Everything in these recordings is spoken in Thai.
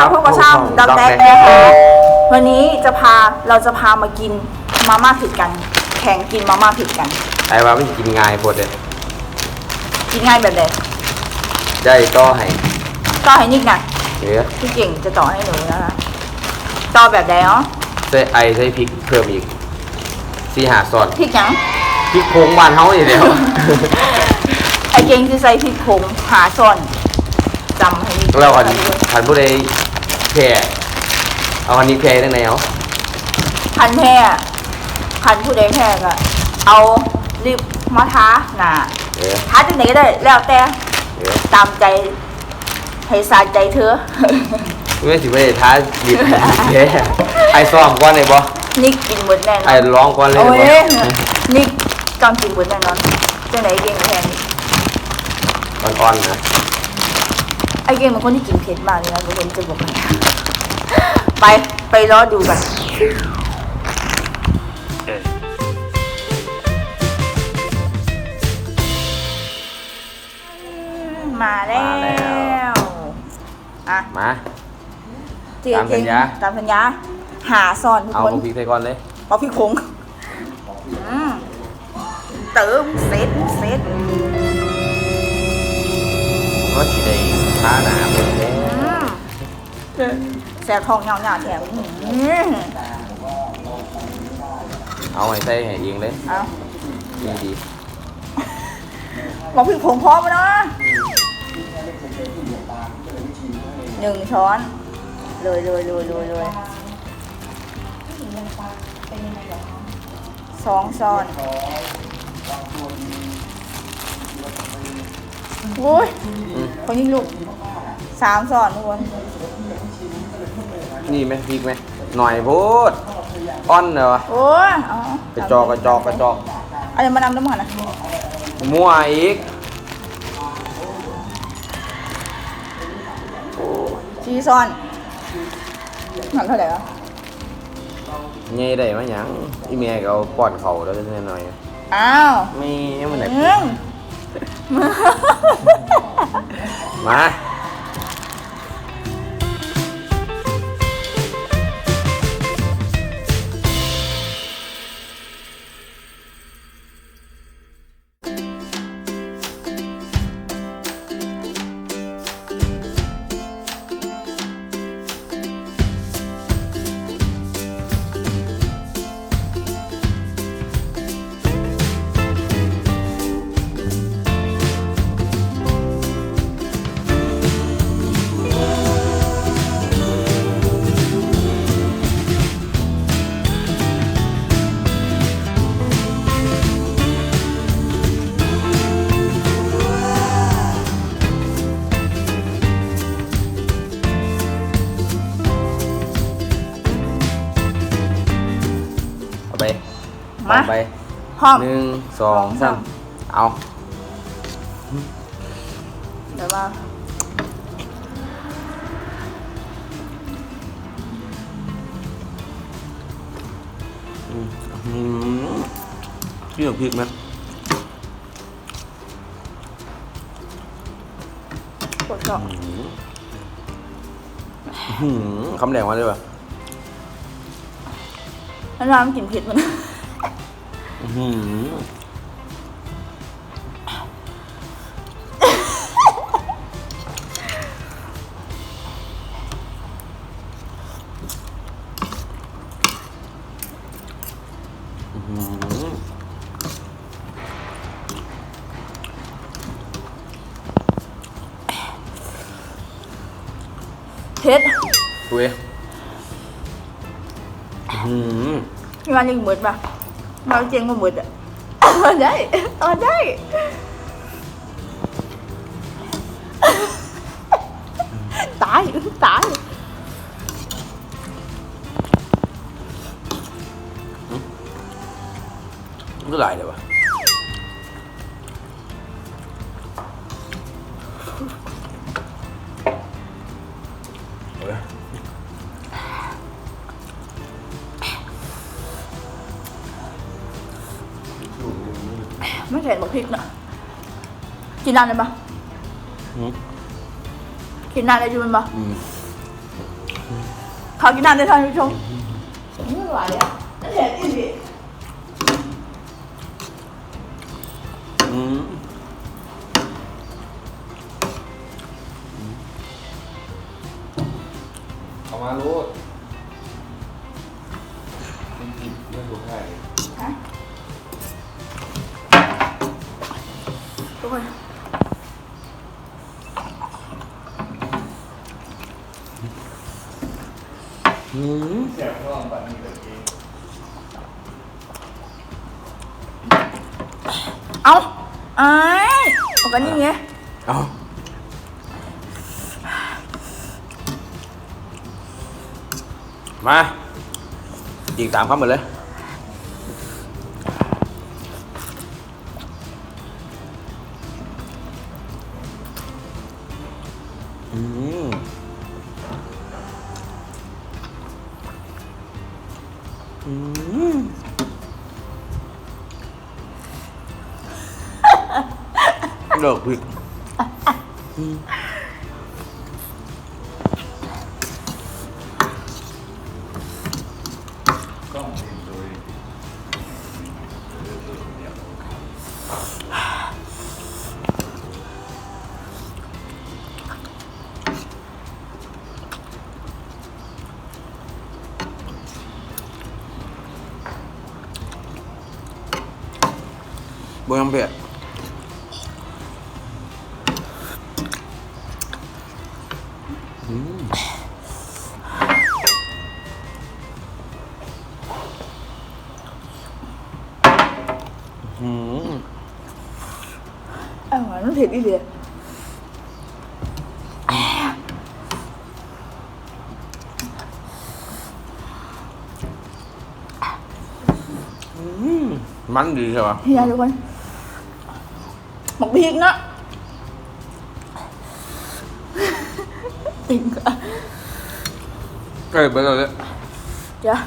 ครับพวกกับช่างพวกดอกดอกแดกแดกนะคะวันนี้จะพาเราจะพามากินมาม่าผิดกัน แข่งกินมาม่าผิดกันไอ้ว่าไม่กินง่ายโพดเลยกินง่ายแบบไหนได้ต่อให้ต่อให้นิดไงเนื้อพี่เก่งจะต่อให้หนูนะคะต่อแบบไหนอ๋อใส่ไอใส่พริกเพิ่มอีกสี่หาซอนพริกหยังพริกโค้งบ้านเฮาอย่างเดียวไอเก่งจะใส่พริกผงหาซ่อนจำให้นิดแล้วอันพันผู้ใด แพ้เอาอันนี้แพ้ได้ไหนเอาพันแพ้พันผู้ใดแพ้ก็เอาลิปมาทาหนาเออทาจังไหนก็ได้ แล้วแต่เออตามใจให้สาใจเธอ ไม่สิไม่ได้ท้าหยิบแพ้ไอซ้อมก่อนเลยบ่นี่กินหมดแน่นไออนร้องก่อนเลยโอ้บ่ยนี่กำกินหมดแน่นอนจังไหนเก่งแทนอ่อนๆนะ ไอเก่งเป็นคนที่กินเผ็ดมากเลยนะทุกคนจะบอกให้ไปไปรอดูกันมาแล้วอะมาเจียตามสัญญา ตามสัญญา หาซ่อนทุกเอาคนพวกพริกใส่ก่อนเลยเอาพี่คงอืมเติมเซตเซตก็สิได้ ท้าหนาหมดเลยอืมแซ่บทองเงาเงาแถมอืมเอาไอ้ใส่ให้เองเลยเอาดีดีบอกพี่คงพร้อมแล้วนะหนึ่งช้อนเลยเลยเลยเลยเลยสองช้อน โอ้ยอืมคนนี้ลูกสามช้อนทุกคนนี่ไหมพริกไหมหน่อยโพดอ่อนเหรอโอ้ยเอากระจอกกระจอกกระจอกเอะไรมานำน้ำมันนะมั่วอีกชีซ้อนหนักเท่าไหร่วะเงยได้มาหยังอีเมียก็เอาป้อนเขาแล้วนิดหน่อยอ้าวไม่มันไหนอื มาเอา มาเอาไปพร้อม หนึ่งสองสามเอาเดี๋ยวมาอืมพี่กับพริกไหมกดก่อนหืมคำแดงมาเลยป่ะ แล้วน้ำกลิ่นเผ็ดมันหืมหืม เผ็ดคุยหืมพี่วันยังหมืดป่ะ มาเจียงมาหมดอะเอาได้เอาได้ตายตายก็หลายเลยวะ ไม่เผ็ดบอกพริกนะกินนานเลยปะหืมกินนานเลยอยู่มันปะอืมเขากินน้ำได้ท่านผู้ชมไม่ไหวอะนั่นแหละที่ดิอืมเอามาลูกมันกินเรื่องดูให้ฮะทุกคนอืมเสียงร้องแบบนี้ตะ กี้เอาไอ้ายเอากันนี่ไเลิกผิด มมันดีใช่ปะเฮียทุกคนหมกพริกนะติ่งอะใกล้ไปแล้วเลยเดี๋ยว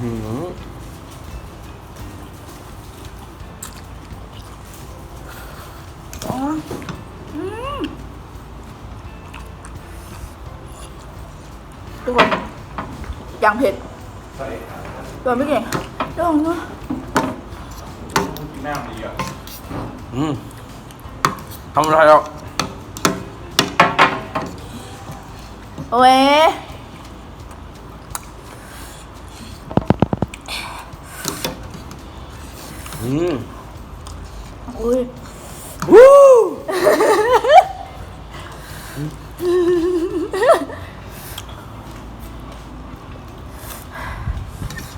อืมอ๋ออืม ทุกคนอย่างเผ็ดใส่ขาตัวไม่เก่งลองเนาะกินน้ำดีอะอืมทำอะไรแล้วโอ้ยอืมอุ้ยวู้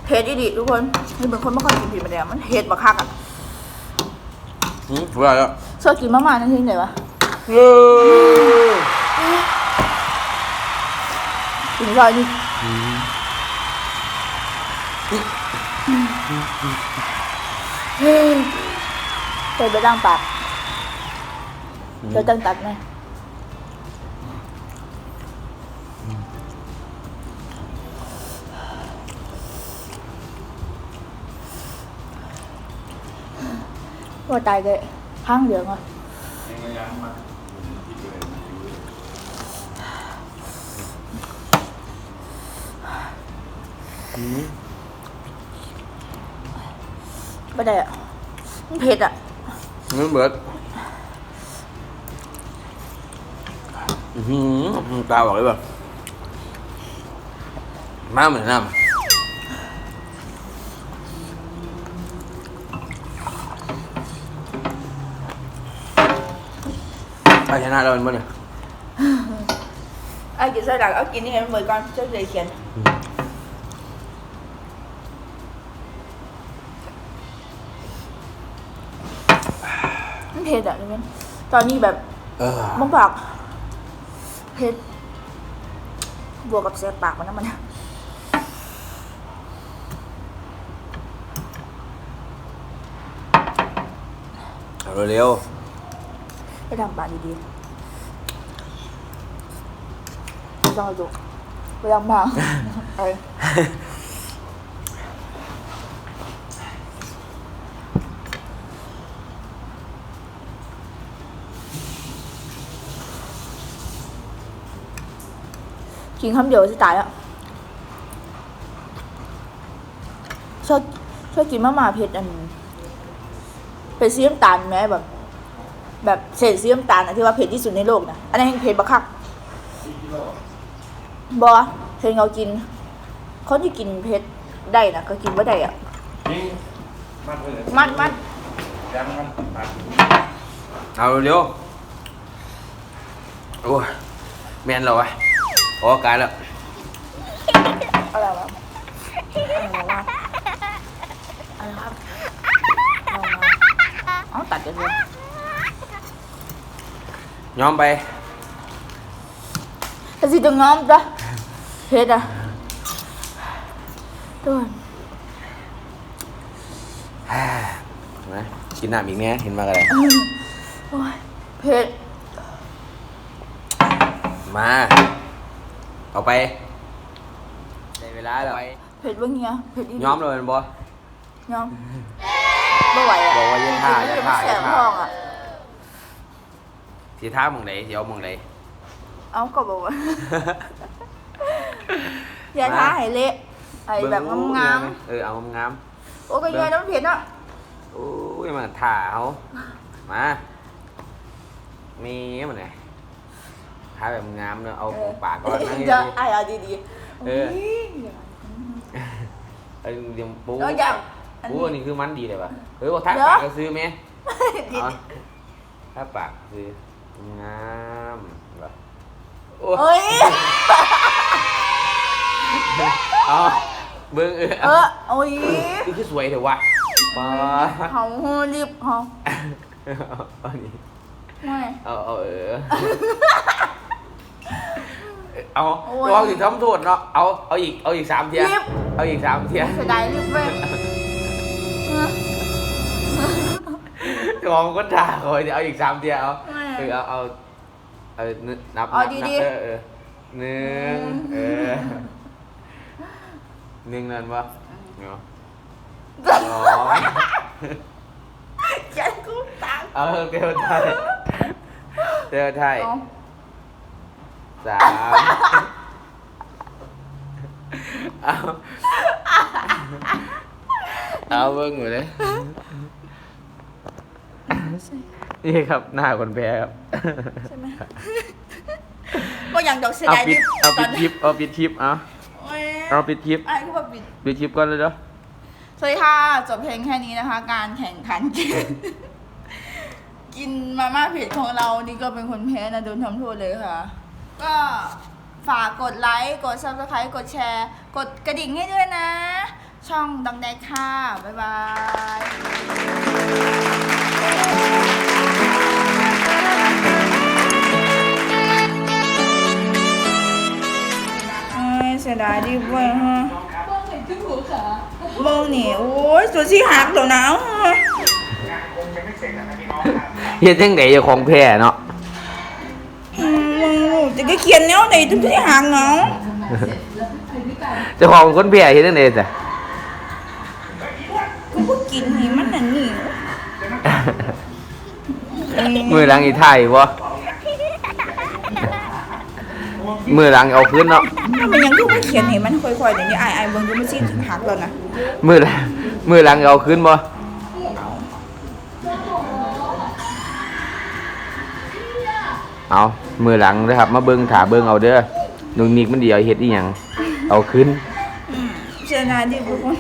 เผ็ ดอีดิทุกคนนี่เป็นคนไม่ค่อยกินเผ็ดมาแดงมันเผ็ดบักคักอะอืมอะไรแล้วชอบกินมากๆนั่นที่ไหนวะเย้กินซอยนี่เฮ้ยเคยไปตั้งปากเคยตั้งตัดไห มว่าตายเลยข้างเหลืองอะไม่ได้อะมันเผ็ดอะมันเบิดอือหือตาบอกเลยแบบมาเหมือนน้ำ ไปชนะเราเป็นบ้าเนี่ยไอ้กินไส้ดักเอากินนี่ไงมันเหมือนกันเจ้าเลยเขียนมันเผ็ดอะนี่มันตอนนี้แบบเออมังปากเผ็ดบวกกับเสียปากมันนะมันเอาเร็ว ไปทงปากดีๆไม่ต้องเอาดุไม่ต้องมาไปกินคำเดียวจะตายแล้วชอบชอบกินมะม่าเผ็ดอันเป็นสีน้ำตาลไหมแบบ แบบเศษซีน้ำตาลอะที่ว่าเผ็ดที่สุดในโลกนะอันนั้นยังเผ็ดบักคักบอเห็นเขากินคนที่กินเผ็ดได้นะก็กินว่าได้อะนี่มัดเลยมัดมัดยันมันตัดเอาเร็วโอ้ยแม่นเราวะออกอาการแล้วอะไรวะอะไรวะอะไรครับอะไรวะเอาตัดกันเลย ยอมไป แต่สิจะง้อมจ้ะเผ็ดอะตัวนะกินน้ำอีกแน่เห็นมากันเลยโอ้ยเผ็ดมา เอาไปได้เวลาแล้วเผ็ดเบ้างเฮียเผ็ดอีกยอมเลยแมันบ่ยอมไม่ไหวอะบอกว่าอย่าท่าอย่าท่าแสอย่าบท่า ท้องอะ สีท้าหมองไหนสีเอาหมองไหน เอาก็บอกว่า อย่าท้าให้เละไอ้แบบงามเออเอางามๆโอ้ก็ยายน้ำเผ็ดอะโอ้ยมาถ่าเขามามีมันไหนท้าแบบงามเนอะเอาของปากก่อนนะจะไอ้เอาดีๆเออโยเออเดี๋ยวปูแล้วอย่างอันปูนี้อันนี้คือมันดีเลยป่ะเฮ้ยว่าท้าปากก็ซื้อไหมท้าปากซื้อ งามแบบโอ้เอ้ย เอาเบิ้งเออเออโอ้ยนี่คือสวยเถอะวะมาเขารีบเขาเอานี่ไม่ เอาเอาเออ เอาโอ้ยลองถึงทำโทษเนาะ เอา เอาอีก เอาอีกสามเทียรีบ เอาอีกสามเทียเสียดายรีบไปเออลองก็ด่าคอยเดี๋ยวเอาอีกสามเทียเอา ไม่ เออเอาเอาเอานึกนับเอานับดีนับๆเออเออหนึ่งเออหนึ่งนั่นวะเนาะสองฉันกูตังเอาเตียวไทยเตียวไทยเอาสามเอาเอาเบิ้งหมดเลย นี่ครับหน้าคนแพ้ครับใช่ไหมก็ยังดอกเสียเอาดายปิรีดบเอาปิดคลิปเอาปิดคลิปเอาโอ้ยเอาปิดคลิปไอ้ก็แบบปิด ปิดคลิปก่อนเลยเด้อสวัสดีค่ะ จบเพลงแค่นี้นะคะ การแข่งขันกิน กินมาม่าเผ็ดของเรานี่ก็เป็นคนแพ้นะโดนทำโทษเลยค่ะ ก็ฝากกดไลค์ กด subscribe กดแชร์ กดกระดิ่งให้ด้วยนะ ช่องดังแดกค่ะ บ๊ายบาย เสียดายดิเว้ยฮะเบิ้งนี่โอ้ยสุดที่หักแล้วนะเฮ็ดจังไดเจ้าของแพ้เนาะอืมแต่ก็เขียนแนวไหนถึงที่หักเนาะเจ้าของคนแพ้เฮ็ดจังไดจ้ะ มือหลังอีถ่ายบ่มือหลังเอาคืนเนาะมันยังคือว่าเขียนให้มันค่อยๆเดี๋ยวนี้ไอ้ไอ้เบิ่งดูมันสิหักแล้วนะมือหลังมือหลังเอาคืนบ่เอามือหลังนะครับ มาเบิ่งถาเบิ่งเอาเด้อนุ่งนิกมันเดียวเฮ็ดอีหยังเอาคืนเสียดายดิทุกคน